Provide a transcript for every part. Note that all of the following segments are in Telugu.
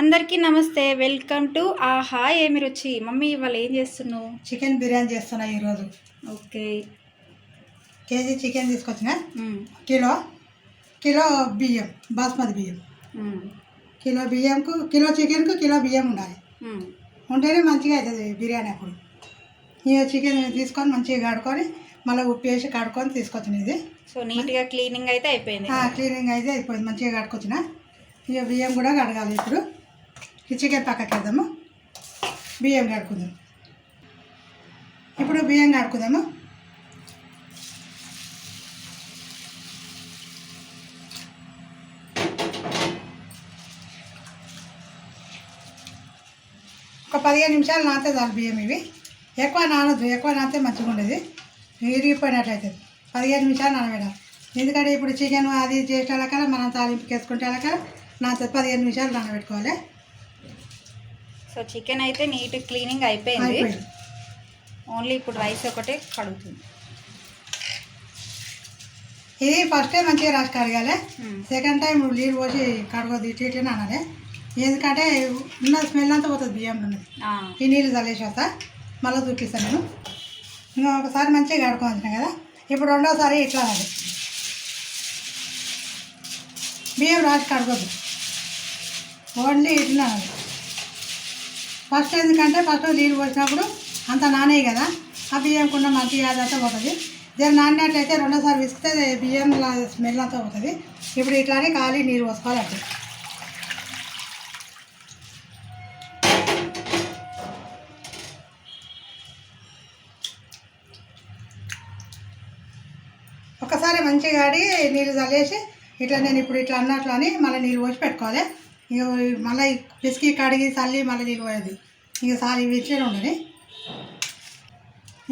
అందరికీ నమస్తే. వెల్కమ్ టు ఆహా. ఏమి రుచి మమ్మీ ఇవాళ ఏం చేస్తున్నావు? చికెన్ బిర్యానీ చేస్తున్నా ఈరోజు. ఓకే. కేజీ చికెన్ తీసుకొచ్చిన. కిలో కిలో బియ్యం బాస్మతి బియ్యం. కిలో బియ్యంకు కిలో చికెన్కు కిలో బియ్యం ఉండాలి. ఉంటేనే మంచిగా అవుతుంది బిర్యానీ అప్పుడు. ఇక చికెన్ తీసుకొని మంచిగా కడుక్కొని మళ్ళీ ఉప్పు వేసి కడుక్కొని తీసుకొచ్చిన ఇది. సో నీట్గా క్లీనింగ్ అయితే అయిపోయింది. క్లీనింగ్ అయితే అయిపోయింది. మంచిగా కడుక్కొచ్చిన ఇక బియ్యం కూడా కడగాలి ఇప్పుడు. ఈ చికెన్ పక్కకి వేద్దాము. బియ్యం కడుకుందాం ఇప్పుడు బియ్యం కడుకుందాము ఒక పదిహేను నిమిషాలు నాతే చాలు బియ్యం ఇవి. ఎక్కువ నానద్దు ఎక్కువ నాతే మంచిగా ఉండేది. విరిగిపోయినట్లయితే పదిహేను నిమిషాలు నానబెట్టాలి. ఎందుకంటే ఇప్పుడు చికెన్ అది చేసేలాక మనం తాలింపుకి వేసుకుంటేలాక నాతో పదిహేను నిమిషాలు నానబెట్టుకోవాలి. సో చికెన్ అయితే నీట్ క్లీనింగ్ అయిపోయింది. ఓన్లీ ఇప్పుడు రైస్ ఒకటే కడుగుతుంది. ఇది ఫస్ట్ టైం మంచిగా రాసి కడగాలి. సెకండ్ టైం నీళ్ళు పోసి కడగదు ఇటు ఇటు అనాలి. ఎందుకంటే ఉన్న స్మెల్ అంతా పోతుంది బియ్యంలో ఈ నీళ్ళు చల్లేసేస్తా మళ్ళీ చూపిస్తాను నేను. ఇంకా ఒకసారి మంచిగా కడుకోవాల్సిన కదా. ఇప్పుడు రెండోసారి ఇట్లా అనాలి. బియ్యం రాసి కడగొద్దు. ఓన్లీ ఇట్లా అనాలి. ఫస్ట్ ఎందుకంటే ఫస్ట్ నీళ్ళు పోసినప్పుడు అంత నానే కదా. ఆ బియ్యం బియ్యంకున్న మంచి అదంతా పోతుంది. జర నానినట్లయితే రెండోసారి విసికితే బియ్యం స్మెల్ అంతా పోతుంది. ఇప్పుడు ఇట్లానే ఖాళీ నీరు పోసుకోవాలి అట్లా. ఒకసారి మంచిగా ఆడి నీళ్ళు చల్లేసి ఇట్లా నేను ఇప్పుడు ఇట్లా అన్నట్లు అని మళ్ళీ నీళ్ళు పోసి పెట్టుకోవాలి. ఇక మళ్ళీ పిసికి కడిగి చల్లి మళ్ళీ నీళ్ళు పోయేది. ఇక ఇవి ఇచ్చేది ఉండదు.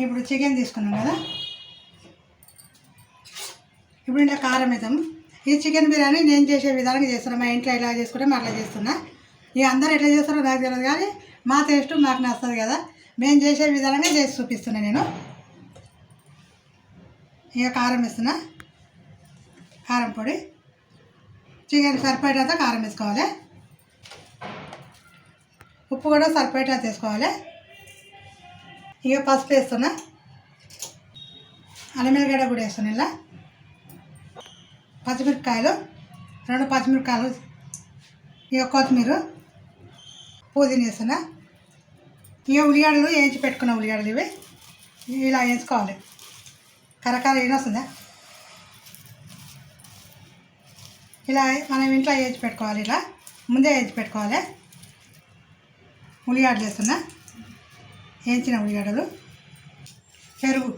ఇప్పుడు చికెన్ తీసుకున్నాం కదా. ఇప్పుడు ఇంట్లో కారం వేద్దాం. ఈ చికెన్ బిర్యానీ నేను చేసే విధానంగా చేస్తున్నా మా ఇంట్లో ఎలా చేసుకుంటే మా అట్లా చేస్తున్నా. ఇక అందరు ఎట్లా చేస్తారో నాకు తెలియదు కానీ మా టేస్ట్ మాకు నస్తుంది కదా. మేము చేసే విధానంగా చేసి చూపిస్తున్నా నేను. ఇక కారం వేస్తున్నా. కారం పొడి. చికెన్ సరిపోయేటంత కారం వేసుకోవాలి. ఉప్పు కూడా సరిపోయేటంత చేసుకోవాలి. ఇక పసుపు వేస్తున్నా. అల్లమిరగడ్డ కూడా వేస్తున్నా ఇలా. పచ్చిమిరపకాయలు రెండు పచ్చిమిరపకాయలు ఇక కొత్తిమీర పుదీనా వేస్తున్నా. ఇక ఉల్లిగడ్డలు వేయించి పెట్టుకున్న ఉల్లిగడ్డలు ఇవి. ఇలా వేసుకోవాలి. కరకాల ఏనొస్తుందా ఇలా మనం ఇంట్లో వేయించి పెట్టుకోవాలి ఇలా. ముందే వేయించి పెట్టుకోవాలి. ఉల్లిగడ్డలు వేస్తున్నా వేయించిన ఉల్లిగడ్డలు. పెరుగు.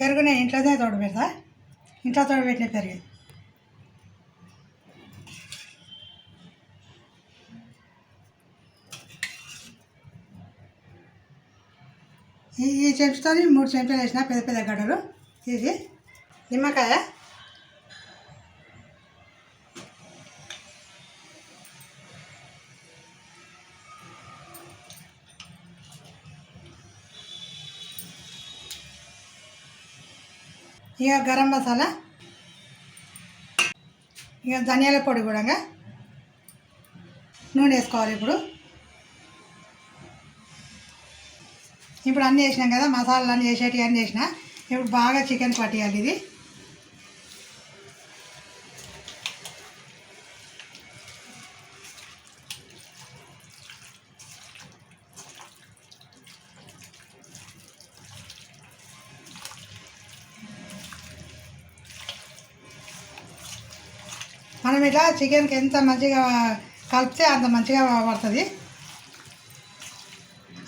పెరుగు నేను ఇంట్లోనే తోడు పెడతా. ఇంట్లో తోడు పెట్టిన పెరుగు. ఈ ఈ చెంచుతో మూడు చెంచాలు వేసిన పెద్ద పెద్ద గడ్డలు. ఇది నిమ్మకాయ. ఇక గరం మసాలా ఇక ధనియాల పొడి కూడా నూనె వేసుకోవాలి ఇప్పుడు. ఇప్పుడు అన్నీ వేసినాం కదా మసాలాలు అన్నీ వేసేటివి అన్నీ వేసిన ఇప్పుడు బాగా చికెన్ పట్టేయాలి ఇది. మనం ఇట్లా చికెన్కి ఎంత మంచిగా కలిపితే అంత మంచిగా పడుతుంది.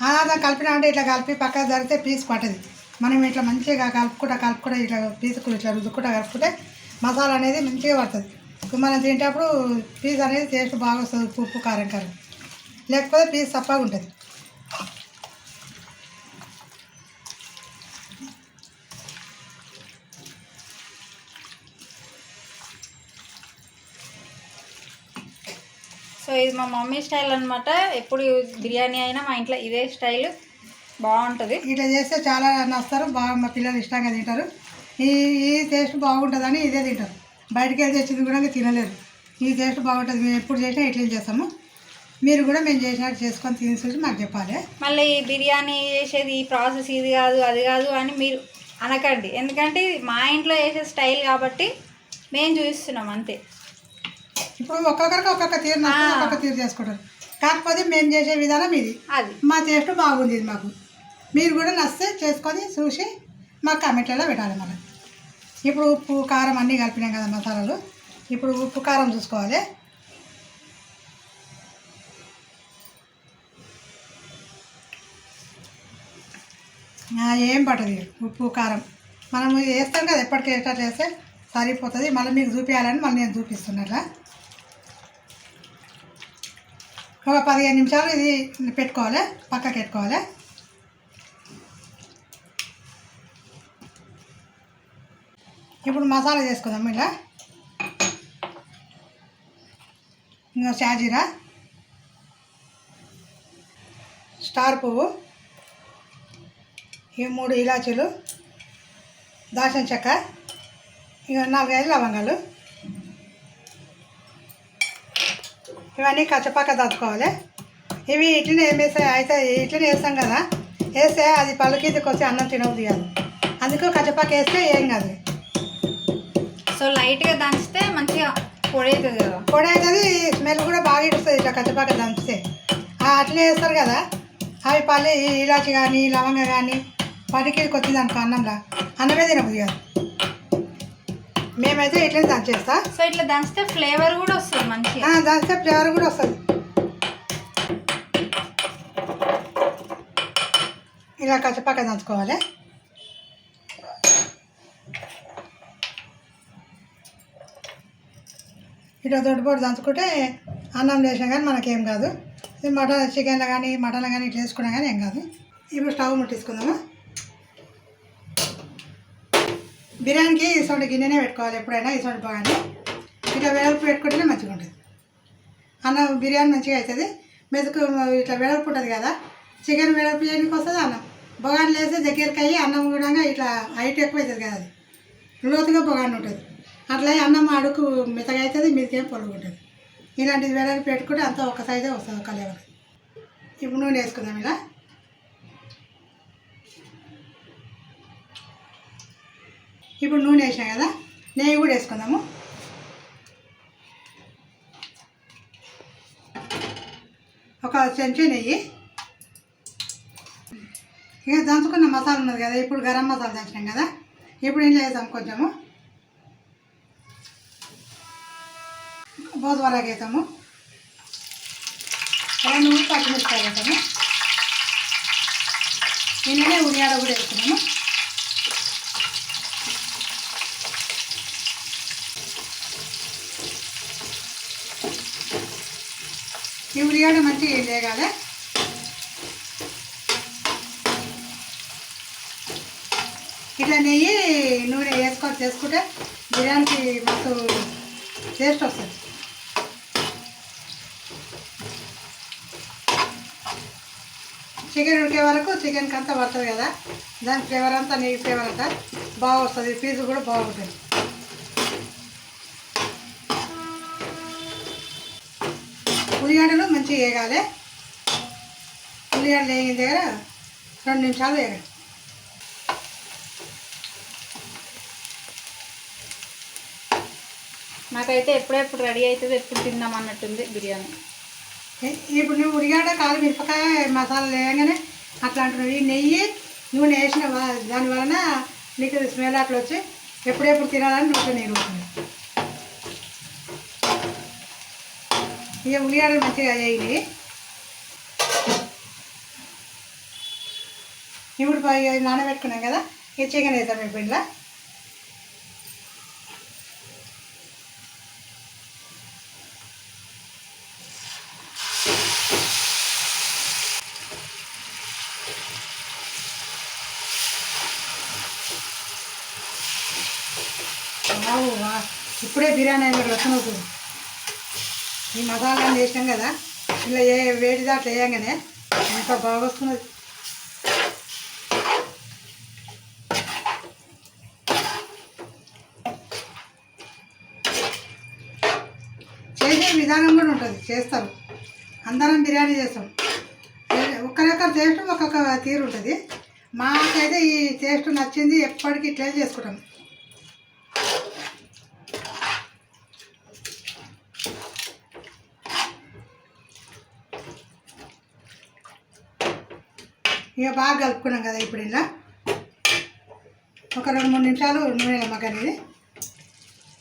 అలా కలిపిన అంటే ఇట్లా కలిపి పక్కకు జరిగితే పీస్ పట్టదు. మనం ఇట్లా మంచిగా కలుపుకుంటా కలుపుకుంటా ఇట్లా పీసుకు ఇట్లా రుద్దుకుంటా కలుపుకుంటే మసాలా అనేది మంచిగా పడుతుంది. మనం తింటప్పుడు పీస్ అనేది టేస్ట్ బాగా వస్తుంది ఉప్పు ఉప్పు కారం కారం. లేకపోతే పీస్ తప్పగా ఉంటుంది. ఇది మా మమ్మీ స్టైల్ అనమాట ఎప్పుడు బిర్యానీ అయినా మా ఇంట్లో ఇదే స్టైల్. బాగుంటుంది. ఇట్లా చేస్తే చాలా నస్తారు. బాగా మా పిల్లలు ఇష్టంగా తింటారు. ఈ ఈ టేస్ట్ బాగుంటుందని ఇదే తింటారు. బయటికి వెళ్ళి తెచ్చింది కూడా తినలేరు ఈ టేస్ట్ బాగుంటుంది. మేము ఎప్పుడు చేసినా ఇట్లా చేస్తాము. మీరు కూడా మేము చేసినట్టు చేసుకొని తిని చూసి మాకు చెప్పాలి. మళ్ళీ బిర్యానీ చేసేది ఈ ప్రాసెస్ ఇది కాదు అది కాదు అని మీరు అనకండి. ఎందుకంటే మా ఇంట్లో చేసే స్టైల్ కాబట్టి మేము చూపిస్తున్నాం అంతే. ఇప్పుడు ఒక్కొక్కరికి ఒక్కొక్క తీరు. ఒక్కొక్క తీరు చేసుకుంటారు. కాకపోతే మేము చేసే విధానం ఇది. అది. మా టేస్ట్ బాగుంది ఇది మాకు. మీరు కూడా నచ్చితే చేసుకొని చూసి మా కామెంట్లలో పెట్టాలి మనం ఇప్పుడు ఉప్పు కారం అన్నీ కలిపినాం కదా మసాలాలు. ఇప్పుడు ఉప్పు కారం చూసుకోవాలి. ఏం పట్టదు ఉప్పు కారం. మనం వేస్తాం కదా ఎప్పటికీ ఎట్లా వేస్తే సరిపోతుంది. మళ్ళీ మీకు చూపించాలని మళ్ళీ నేను చూపిస్తున్నట్లా ఒక పదిహేను నిమిషాలు ఇది పెట్టుకోవాలి పక్కకి పెట్టుకోవాలి. ఇప్పుడు మసాలా చేసుకుందాం ఇలా. ఇంకా షాజీరా. స్టార్ పువ్వు. ఈ మూడు ఇలాచీలు. దాల్చిన చెక్క. ఇక నాలుగైదు లవంగాలు. ఇవన్నీ కచ్చపక్క దంచుకోవాలి. ఇవి ఇట్లనే వేసే అయితే ఇట్లనే వేస్తాం కదా. వేస్తే అది పలుకిందికి వచ్చి అన్నం తినవుతుంది కాదు అందుకు కచ్చపక్క వేస్తే ఏం కాదు. సో లైట్గా దంచితే మంచిగా పొడి అవుతుంది కదా. పొడి అవుతుంది స్మెల్ కూడా బాగా ఇస్తుంది ఇట్లా కచ్చపక్క దంచితే. ఆ, అట్లనే వేస్తారు కదా. అవి పల్లి ఇలాచి కానీ లవంగ కానీ పడికి కొద్దిది అనుకో అన్నంలా. అన్నమే తినబుద్ది కాదు మేమైతే ఇట్లనే దంచేస్తా సో ఇట్లా దంచితే ఫ్లేవర్ కూడా వస్తుంది మంచిగా. ఆ, దంచితే ఫ్లేవర్ కూడా వస్తుంది. ఇలా కచ్చపక్క దంచుకోవాలి. ఇట్లా దొడ్డుబొడ్డు దంచుకుంటే అన్నం చేసినా కానీ మనకేం కాదు. మటన్ చికెన్లో కానీ మటన్లో కానీ ఇట్లా వేసుకున్నా కానీ ఏం కాదు. ఇప్పుడు స్టవ్ ముట్టించుకుందాము బిర్యానీకి ఇసొంటి గిన్నెనే పెట్టుకోవాలి ఎప్పుడైనా ఇసొంటి బాగానే ఇట్లా వెడల్పు పెట్టుకుంటేనే మంచిగా ఉంటుంది. అన్నం బిర్యానీ మంచిగా అవుతుంది. మెతుకు ఇట్లా వెడల్పు ఉంటుంది కదా చికెన్ వెడల్పు చేయడానికి వస్తుంది అన్నం. బొగాన్ లేస్తే దగ్గరికి అయ్యి అన్నం కూడా ఇట్లా హైట్ ఎక్కువ అవుతుంది కదా అది. లోతుగా బొగాన్ ఉంటుంది. అట్లా అన్నం అడుగు మెత్తగా అవుతుంది మీదకేం పొడుగు ఉంటుంది. ఇలాంటిది వెడల్పు పెట్టుకుంటే అంతా ఒక సైజే వస్తుంది ఒక లెవెల్ ఇప్పుడు నూనె వేసుకుందాం ఇలా. ఇప్పుడు నూనె వేసినాం కదా నెయ్యి కూడా వేసుకుందాము. ఒక చెంచా నెయ్యి. ఇక దంచుకున్న మసాలా ఉన్నది కదా ఇప్పుడు గరం మసాలా దంచినాం కదా ఇప్పుడు ఏం చేద్దాం కొంచెము. బోధవరాకు వేస్తాము రెండు మూడు పచ్చిమిరపకాయలు వేస్తాము ఇంట్లోనే ఉడియాడ కూడా వేసుకున్నాము ఈ ఉల్లిగడ్డ మంచిగా వేగాలి ఇట్లా నెయ్యి నూనె వేసుకొని చేసుకుంటే బిర్యానీకి మస్తు టేస్ట్ వస్తుంది. చికెన్ ఉడికే వరకు చికెన్కి అంతా పడుతుంది కదా. దాని ఫ్లేవర్ అంతా నెయ్యి ఫ్లేవర్ అంతా బాగా వస్తుంది. పీసు కూడా బాగుంటుంది. ఉల్లిగడ్డలు మంచిగా వేగాలి. ఉల్లిగడ్డలు వేగిన దగ్గర రెండు నిమిషాలు వేగాలి నాకైతే ఎప్పుడెప్పుడు రెడీ అవుతుంది ఎప్పుడు తిందాం అన్నట్టుంది బిర్యానీ. ఇప్పుడు నువ్వు ఉల్లిగడ్డ కాలు మిరపకాయ మసాలా వేయగానే అట్లా అంటున్నావు ఈ నెయ్యి నూనె వేసిన వ- దాని వలన నీకు స్మెల్ అట్లా వచ్చి ఎప్పుడెప్పుడు తినాలని నోట్లో నీరు ఇక ఉల్లిగడ్డలు మంచిగా చేయాలి ఇప్పుడు నానబెట్టుకున్నాం కదా ఇక చికెన్ వేద్దాం ఇప్పుడు ఇంట్లో. ఇప్పుడే బిర్యానీ అయిన రసం అవుతుంది ఈ మసాలా వేసాం కదా ఇలా ఏ వేడి దాంట్లో వేయంగానే ఎంత బాగా వస్తున్నది చేసే విధానం కూడా ఉంటుంది చేస్తారు. అందరం బిర్యానీ చేస్తాం. ఏ- ఒక్కరొక్కరు టేస్ట్ ఒక్కొక్క తీరు ఉంటుంది. మాకైతే ఈ టేస్ట్ నచ్చింది ఎప్పటికీ ఇట్లే చేసుకుంటాం. ఇక బాగా కలుపుకున్నాం కదా ఇప్పుడు ఇలా. ఒక రెండు మూడు నిమిషాలు నూనె మగ్గనిది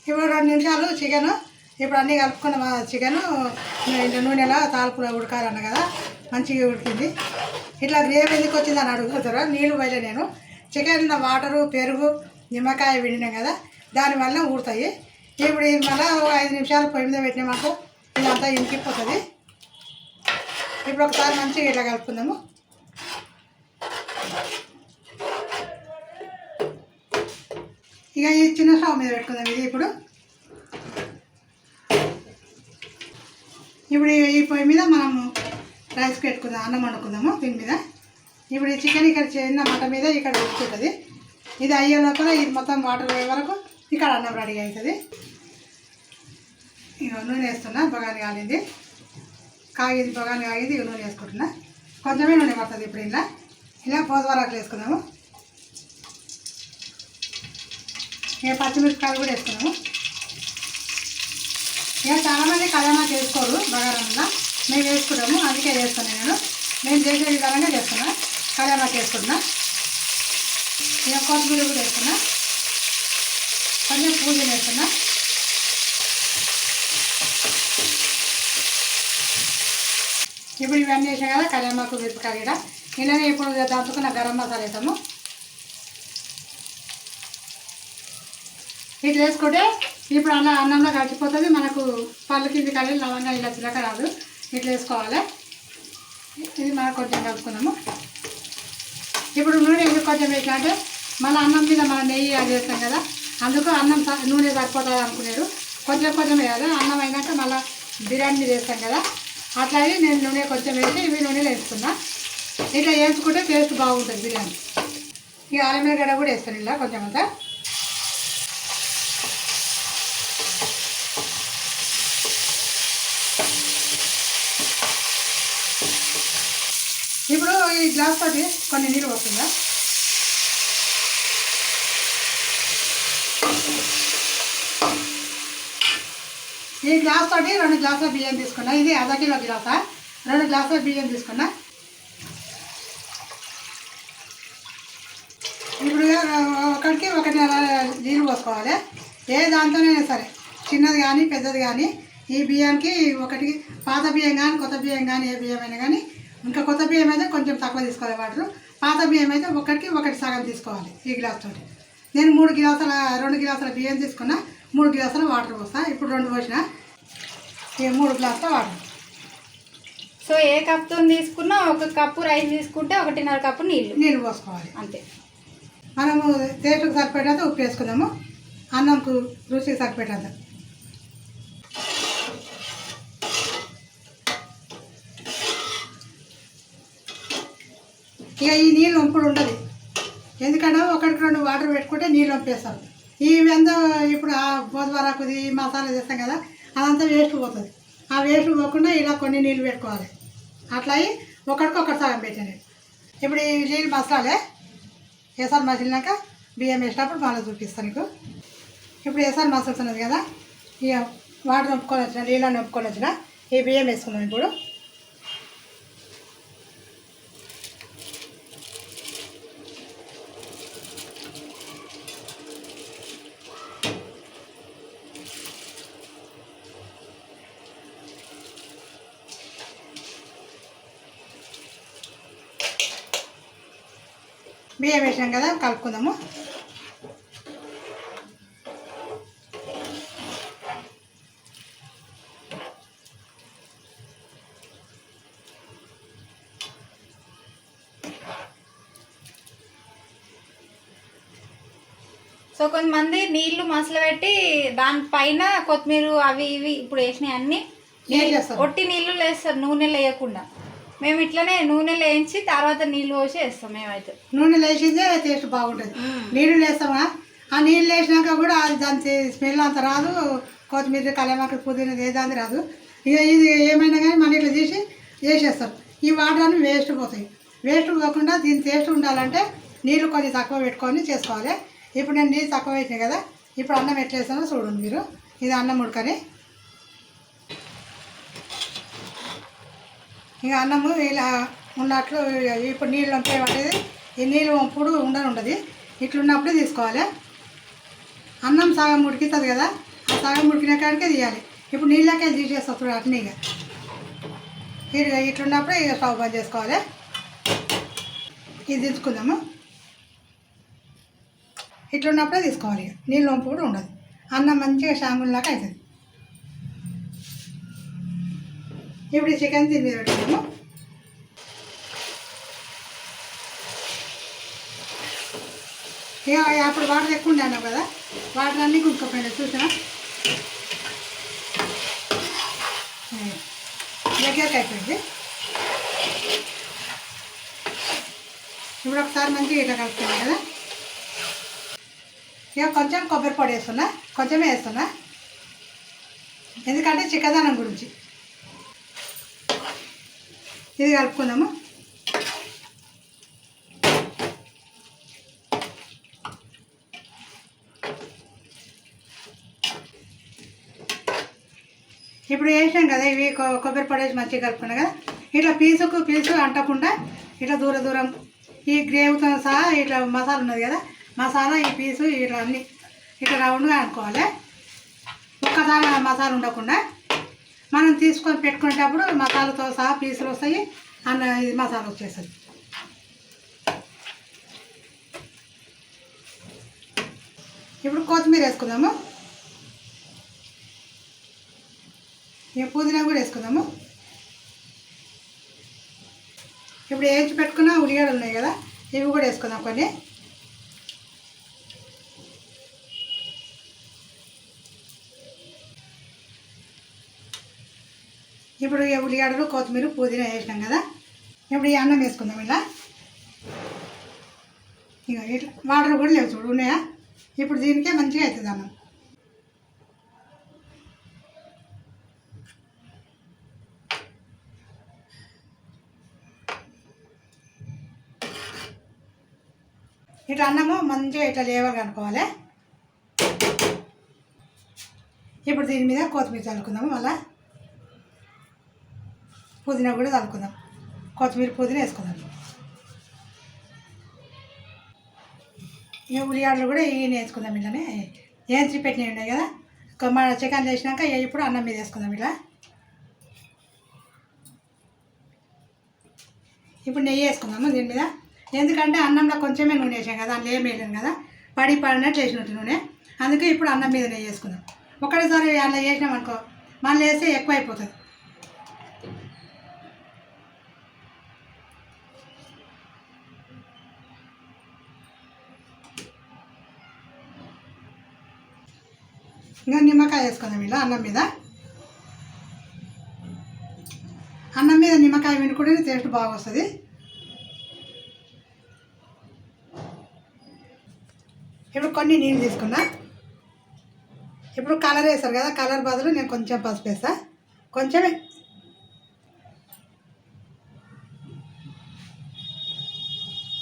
ఇప్పుడు రెండు నిమిషాలు చికెను. ఇప్పుడు అన్నీ కలుపుకున్న చికెన్ నూనెలో తాల్పులో ఉడకాలన్న కదా మంచిగా ఉడికింది. ఇట్లా గ్రేవీ ఎందుకు వచ్చింది అని అడుగుతారా? నీళ్ళు పోయలే నేను. చికెన్ వాటరు పెరుగు నిమ్మకాయ విడినాం కదా దానివల్ల ఊడతాయి ఇప్పుడు ఇది మళ్ళీ ఒక ఐదు నిమిషాలు పొయ్యి మీద పెట్టినామనుకో ఇదంతా ఇంకిపోతుంది. ఇప్పుడు ఒకసారి మంచిగా ఇట్లా కలుపుకుందాము. ఇక ఈ చిన్న స్టవ్ మీద పెట్టుకుందాం. ఇది ఇప్పుడు. ఇప్పుడు ఈ- పొయ్యి మీద మనము రైస్ పెట్టుకుందాం అన్నం వండుకుందాము దీని మీద. ఇప్పుడు ఈ చికెన్ ఇక్కడ చిన్న మటన్ మీద ఇక్కడ ఉడుకుతుంది ఇది అయ్యే లోపల ఇది మొత్తం వాటర్ పోయే వరకు ఇక్కడ అన్నం రెడీ అవుతుంది. ఇక నూనె వేస్తున్నా బగాని కాలింది. కాగింది బగాని కాగింది ఇక నూనె వేసుకుంటున్నా. కొంచెమే నూనె పడుతుంది ఇప్పుడు ఇలా ఇలా పోతవరాకులు వేసుకున్నాము ఇక పచ్చిమిరపకాయలు కూడా వేసుకున్నాము ఇక చాలామంది కళ్యాణాలు చేసుకోరు బగారంలో మేము వేసుకున్నాము అందుకే చేస్తాను నేను. నేను చేసే విధానంగా చేస్తున్నా. కళ్యాణాలు వేసుకుంటున్నా ఇక కొత్తిమీర కూడా వేస్తున్నా. కొంచెం పూజ వేస్తున్నా. ఇప్పుడు ఇవన్నీ వేసాం కదా కళ్యాణకు మిరపకాయ కూడా. ఇలానే ఇప్పుడు దంచుకున్న గరం మసాలా వేసాము. ఇట్లా వేసుకుంటే ఇప్పుడు అలా అన్నంలో కలిసిపోతుంది. మనకు పళ్ళు కింది కానీ లవంగా ఇలా చిలక రాదు. ఇట్లా వేసుకోవాలి. ఇది మనం కొంచెం కలుపుకున్నాము. ఇప్పుడు నూనె ఎందుకు కొంచెం వేసినా అంటే మళ్ళీ అన్నం మీద మనం నెయ్యి అది వేస్తాం కదా అందుకు అన్నం నూనె సరిపోతుంది అనుకున్నారు కొంచెం కొంచెం వేయాలి. అన్నం అయినాక మళ్ళీ బిర్యానీ మీద వేస్తాం కదా అట్లాగే నేను నూనె కొంచెం వేసి ఇవి నూనెలో వేసుకున్నాను ఇట్లా వేసుకుంటే టేస్ట్ బాగుంటుంది బిర్యానీ. ఇక అల్లం గడ్డ కూడా వేస్తాను ఇలా కొంచెం అంతా. ఇప్పుడు ఈ గ్లాస్ తోటి కొన్ని నీళ్ళు వస్తుందా ఈ గ్లాస్ తోటి రెండు గ్లాసుల బియ్యం తీసుకున్నా. ఇది అర్ధ కిలో గ్లాసా? రెండు గ్లాసుల బియ్యం తీసుకున్నా. ఇప్పుడు ఒకటికి ఒకటి నీళ్ళు పోసుకోవాలి. ఏ దాంతోనైనా సరే చిన్నది కానీ పెద్దది కానీ ఈ బియ్యానికి ఒకటికి పాత బియ్యం కానీ కొత్త బియ్యం కానీ ఏ బియ్యం అయినా కానీ ఇంకా కొత్త బియ్యం అయితే కొంచెం తక్కువ తీసుకోవాలి వాటర్. పాత బియ్యం అయితే ఒకటికి ఒకటి సగం తీసుకోవాలి ఈ గ్లాస్ తోటి. నేను మూడు గ్లాసుల రెండు గ్లాసుల బియ్యం తీసుకున్నా మూడు గ్లాసుల వాటర్ పోస్తా. ఇప్పుడు రెండు పోసిన. ఈ మూడు గ్లాసుల వాటర్. సో ఏ కప్తో తీసుకున్నా ఒక కప్పు రైస్ తీసుకుంటే ఒకటిన్నర కప్పు నీళ్ళు. నీళ్ళు పోసుకోవాలి. అంతే. మనము టేస్ట్కి సరిపడేంత ఉప్పు వేసుకుందాము అన్నంకు రుచికి సరిపడేంత ఇక ఈ నీళ్ళు వంపుడు ఉండదు. ఎందుకంటే ఒకటికి రెండు వాటర్ పెట్టుకుంటే నీళ్ళు వంపేస్తారు ఈ వెంద ఇప్పుడు ఆ బోధవరాకుది మసాలా చేస్తాం కదా అదంతా వేస్ట్ పోతుంది. ఆ వేస్ట్ పోకుండా ఇలా కొన్ని నీళ్ళు పెట్టుకోవాలి. అట్లా అయి ఒకటికి ఒకటి సగం పెట్టండి. ఇప్పుడు ఈ నీళ్ళు మసాలే ఏసారి మసిలినాక బియ్యం వేసినప్పుడు మళ్ళీ చూపిస్తాను నీకు. ఇప్పుడు ఏసారి మసులుతున్నది కదా ఇక వాటర్ నొప్పుకొని వచ్చిన నీళ్ళని నొప్పుకొని వచ్చిన ఈ బియ్యం వేసుకున్నాం ఇప్పుడు. బియ్యం వేసాం కదా కలుపుకుందాము. సో కొంతమంది నీళ్ళు మసలబెట్టి దానిపైన కొత్తిమీర అవి ఇవి ఇప్పుడు వేసినాయి అన్ని. ఒట్టి నీళ్ళు వేస్తారు నూనెలు వేయకుండా మేము ఇట్లనే నూనెలు వేయించి తర్వాత నీళ్ళు పోసి వేస్తాం మేమైతే. నూనె లేచిందే టేస్ట్ బాగుంటుంది. నీళ్ళు వేస్తామా ఆ నీళ్ళు వేసినాక కూడా అది దాని స్మెల్ అంత రాదు. కొత్తిమీర కలమాకు పుదీనా ఏదాంది రాదు. ఇక ఇది ఏమైనా కానీ మళ్ళీ ఇట్లా తీసి వేసేస్తారు ఈ వాటర్ అన్ని వేస్ట్ పోతాయి. వేస్ట్ పోకుండా దీని టేస్ట్ ఉండాలంటే నీళ్ళు కొంచెం తక్కువ పెట్టుకొని చేసుకోవాలి. ఇప్పుడు నేను నీళ్ళు తక్కువ వేసినాయి కదా ఇప్పుడు అన్నం ఎట్లా వేస్తానో చూడండి మీరు. ఇది అన్నం ఉడకని. ఇక అన్నము ఇలా ఉన్నట్లు ఇప్పుడు నీళ్ళు ఉంటాయి పట్టేది ఈ నీళ్ళు వంపుడు ఉండని ఉండదు. ఇట్లున్నప్పుడే తీసుకోవాలి. అన్నం సగం ఉడికిస్తుంది కదా ఆ సగం ఉడికిన కాడికే తీయాలి. ఇప్పుడు నీళ్ళకే తీసేస్తుంది చూడు అట్నే ఇక. ఇక ఇట్లున్నప్పుడే ఇక స్టవ్ బంద్ చేసుకోవాలి. ఇది దించుకుందాము ఇట్లున్నప్పుడే తీసుకోవాలి ఇక. నీళ్ళు కూడా ఉండదు. అన్నం మంచిగా షాంగుల్లాగా అవుతుంది ఇప్పుడు ఈ చికెన్ దీని మీద అప్పుడు వాటర్ ఎక్కువ ఉండే కదా? వాటర్ అన్నీ గుంజుకోపోయినాయి చూసినా దగ్గరకు అయిపోయింది. ఇప్పుడు ఒకసారి మంచిగా ఇట్లా కలుపుతాను కదా? ఇక కొంచెం కొబ్బరి పొడి వేస్తున్నా కొంచెమే వేస్తున్నా. ఎందుకంటే చిక్కదనం గురించి. ఇది కలుపుకుందాము? ఇప్పుడు వేసాం కదా ఇవి కొబ్బరి పొడి వేసి మంచిగా కలుపుకున్నాం కదా. ఇట్లా పీసుకు పీసు అంటకుండా ఇట్లా దూరం దూరం ఈ గ్రేవ్తో సహా ఇట్లా మసాలా ఉన్నది కదా మసాలా ఈ పీసు ఇట్లా అన్నీ ఇట్లా రౌండ్గా అనుకోవాలి. ఒక్కసారి మసాలా ఉండకుండా మనం తీసుకొని పెట్టుకునేటప్పుడు మసాలాతో సహా పీసులు వస్తాయి అన్న ఇది మసాలా వచ్చేస్తుంది. ఇప్పుడు కొత్తిమీర వేసుకుందాము. ఇక పుదీనా కూడా వేసుకుందాము. ఇప్పుడు వేయించి పెట్టుకున్న ఉల్లిగడ్డలు ఉన్నాయి కదా ఇవి కూడా వేసుకుందాం కొన్ని. ఇప్పుడు ఈ ఉల్లిగడ్డలు కొత్తిమీర పుదీనా వేసినాం కదా. ఇప్పుడు ఈ అన్నం వేసుకుందాం ఇలా. ఇక ఇట్లా వాటర్ కూడా లేవు చూడు ఉన్నాయా? ఇప్పుడు దీనికే మంచిగా అవుతుంది అన్నం. ఇట్లా అన్నము మంచిగా ఇట్లా లేవలు కనుక్కోవాలి. ఇప్పుడు దీని మీద కొత్తిమీర చల్లుకుందాము మళ్ళీ. పుదీనా కూడా కలుపుకుందాం. కొత్తిమీర పుదీనా వేసుకుందాం. ఈ ఉల్లిగడ్డలు కూడా ఈయన వేసుకుందాం ఇలానే. ఏంచి పెట్టినవి ఉన్నాయి కదా? ఒక మన చికెన్ చేసినాక ఇప్పుడు అన్నం మీద వేసుకుందాం ఇలా. ఇప్పుడు నెయ్యి వేసుకుందాము దీని మీద. ఎందుకంటే అన్నంలో కొంచెమే నూనె వేసాం కదా అందులో ఏం వేయలేను కదా. పడి పడినట్టు వేసినట్టు నూనె. అందుకే ఇప్పుడు అన్నం మీద నెయ్యి వేసుకుందాం. ఒకటేసారి అలా వేసినాం అనుకో మళ్ళీ వేస్తే ఎక్కువ అయిపోతుంది ఇంకా నిమ్మకాయ వేసుకుందాం ఇలా అన్నం మీద. అన్నం మీద నిమ్మకాయ వెనుకుంటే టేస్ట్ బాగా వస్తుంది ఇప్పుడు కొన్ని నీళ్ళు తీసుకున్నా. ఇప్పుడు కలర్ వేస్తారు కదా కలర్ బదులు నేను కొంచెం పసుపు వేస్తా. కొంచెమే.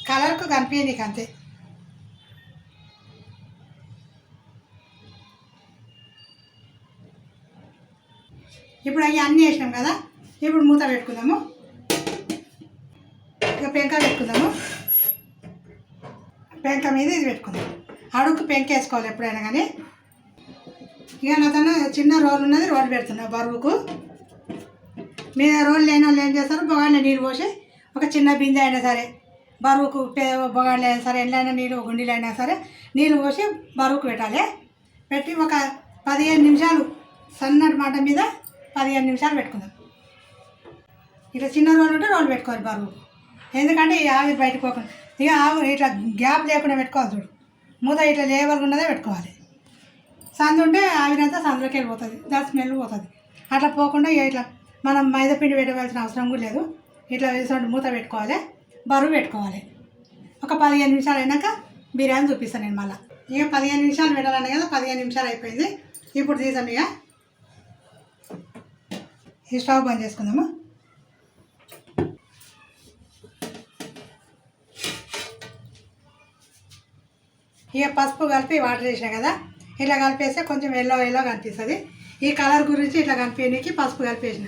కలర్కు కనిపించే అంతే. ఇప్పుడు అవి అన్నీ వేసినాం కదా ఇప్పుడు మూత పెట్టుకుందాము. ఇక పెంక పెట్టుకుందాము. పెంక మీద ఇది పెట్టుకుందాం. అడుగు పెంక వేసుకోవాలి ఎప్పుడైనా కానీ. ఇక నాతను చిన్న రోల్ ఉన్నది రోడ్ పెడుతున్నా బరువుకు. మీద రోల్ లేని వాళ్ళు ఏం చేస్తారు? బొగాళ్ళ నీళ్ళు పోసి ఒక చిన్న బిందె అయినా సరే బరువుకు బొగాళ్ళు అయినా సరే ఎండైనా నీళ్ళు గుండీలు అయినా సరే నీళ్ళు పోసి బరువుకు పెట్టాలి. పెట్టి ఒక పదిహేను నిమిషాలు సన్నటి మాట మీద పదిహేను నిమిషాలు పెట్టుకుందాం. ఇట్లా చిన్న రోలు ఉంటే రోలు పెట్టుకోవాలి బరువు ఎందుకంటే ఈ ఆవిరి బయటకు పోకుండా ఇక ఆవు ఇట్లా గ్యాప్ లేకుండా పెట్టుకోవాలి చూడు. మూత ఇట్లా లేవల్ ఉన్నదే పెట్టుకోవాలి. సందు ఉంటే ఆవిరంతా సందులోకి వెళ్ళిపోతుంది. దాని స్మెల్ పోతుంది. అట్లా పోకుండా ఇట్లా మనం మైదా పిండి పెట్టవలసిన అవసరం కూడా లేదు. ఇట్లా వేసుకుంటే మూత పెట్టుకోవాలి. బరువు పెట్టుకోవాలి. ఒక పదిహేను నిమిషాలు అయినాక బిర్యానీ చూపిస్తాను నేను మళ్ళీ. ఇక పదిహేను నిమిషాలు పెట్టాలన్నా కదా పదిహేను నిమిషాలు అయిపోయింది. ఇప్పుడు తీసాను ఇక. ఈ స్టవ్ బంద్ చేసుకుందాము? ఇక పసుపు కలిపి వాటర్ వేసినా కదా? ఇట్లా కలిపేస్తే కొంచెం ఎల్లో ఎల్లో కనిపిస్తుంది. ఈ కలర్ గురించి ఇట్లా కనిపించడానికి పసుపు కలిపేసిన.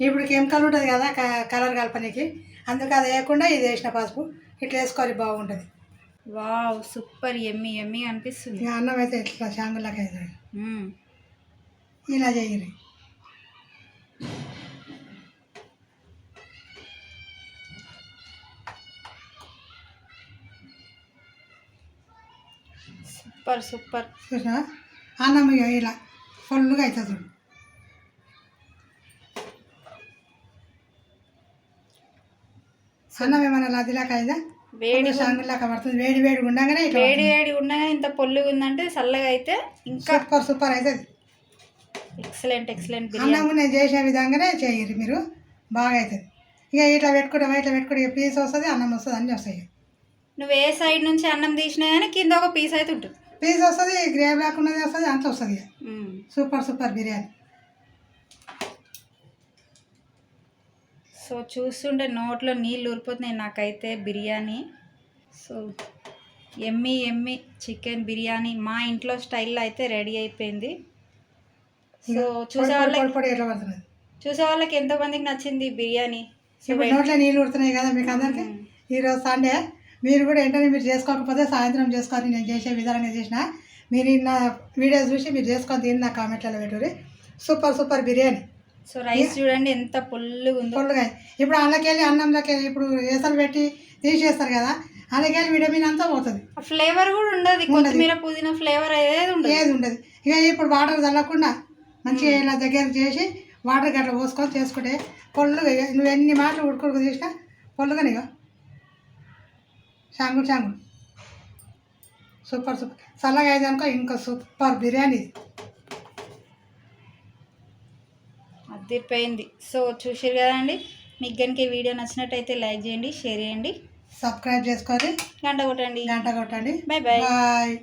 ఇప్పుడు కెమికల్ ఉంటుంది కదా? కలర్ కలపనీకి. అందుకు అది వేయకుండా ఇది వేసిన పసుపు. ఇట్లా వేసుకోవాలి బాగుంటుంది. వావ్ సూపర్ ఎమ్మి ఎమ్మి అనిపిస్తుంది. అన్నం అయితే ఇట్లా అవుతుంది. మ్మ్. ఇలా చేయరు సూపర్ సూపర్. చూసినా అన్నం ఇలా ఫుల్గా అవుతుంది చూడు. అన్నం ఏమైనా లదిలాక అయిందా? వేడి శాంగులాగా పడుతుంది. వేడి వేడి ఉండగానే వేడి వేడి ఉండగానే ఇంత పొల్లుగా ఉందంటే చల్లగా అయితే ఇంకా సూపర్ సూపర్ అవుతుంది. Excellent excellent biryani. అన్నం నేను చేసే విధంగానే చేయరు మీరు. బాగా అవుతుంది ఇక ఇట్లా పెట్టుకుంటాం ఇట్లా పెట్టుకుంటే ఇక పీస్ వస్తుంది అన్నం వస్తుంది అన్నీ వస్తాయి నువ్వు ఏ సైడ్ నుంచి అన్నం తీసినా కానీ కింద ఒక పీస్ అయితే ఉంటుంది. పీస్ వస్తుంది గ్రేవీ లేకున్నది వస్తుంది అంత వస్తుంది. Super super biryani. సో చూస్తుంటే నోట్లో నీళ్ళు ఊరిపోతున్నాయి. నాకైతే బిర్యానీ. సో ఎమ్మి ఎమ్మి చికెన్ బిర్యానీ మా ఇంట్లో స్టైల్లో అయితే రెడీ అయిపోయింది. సో చూసే వాళ్ళకి చూసే వాళ్ళకి ఎంతమందికి నచ్చింది ఈ బిర్యానీ నోట్లో నీళ్ళు ఉడుతున్నాయి కదా మీకు అందరికీ? ఈరోజు సండే మీరు కూడా ఏంటంటే మీరు చేసుకోకపోతే సాయంత్రం చేసుకొని నేను చేసే విధానంగా చేసిన. మీరు నా వీడియోస్ చూసి మీరు చేసుకొని తిని నా కామెంట్లలో పెట్టుర్రి. Super super biryani. So rice చూడండి ఎంత పొల్లుగా ఉందో. ఫుల్గా ఇప్పుడు అందులోకెళ్ళి అన్నంలోకి వెళ్ళి ఇప్పుడు ఏసలు పెట్టి తీసేస్తారు కదా అందులోకెళ్ళి విటమిన్ అంతా పోతుంది. ఫ్లేవర్ కూడా ఉండదు. కొత్తిమీర పుదీనా ఫ్లేవర్ ఏది ఉండదు. ఏది ఉండదు. ఇక ఇప్పుడు వాటర్ చల్లకుండా మంచిగా ఇలా దగ్గర చేసి వాటర్ గట్ల పోసుకొని చేసుకుంటే పొల్లుగా ఇక నువ్వు ఎన్ని మాటలు ఉడుకుడుకు తీసినా పొల్లుగా ఇక షాంగుడు షాంగుడు సూపర్ సూపర్. చల్లగా అయితే అనుకో ఇంకా సూపర్ బిర్యానీ. అదిరిపోయింది సో చూసారు కదండి మీకు కనుక ఈ వీడియో నచ్చినట్టయితే లైక్ చేయండి షేర్ చేయండి. సబ్స్క్రైబ్ చేసుకొని గంట కొట్టండి. గంట కొట్టండి. Bye bye. బాయ్.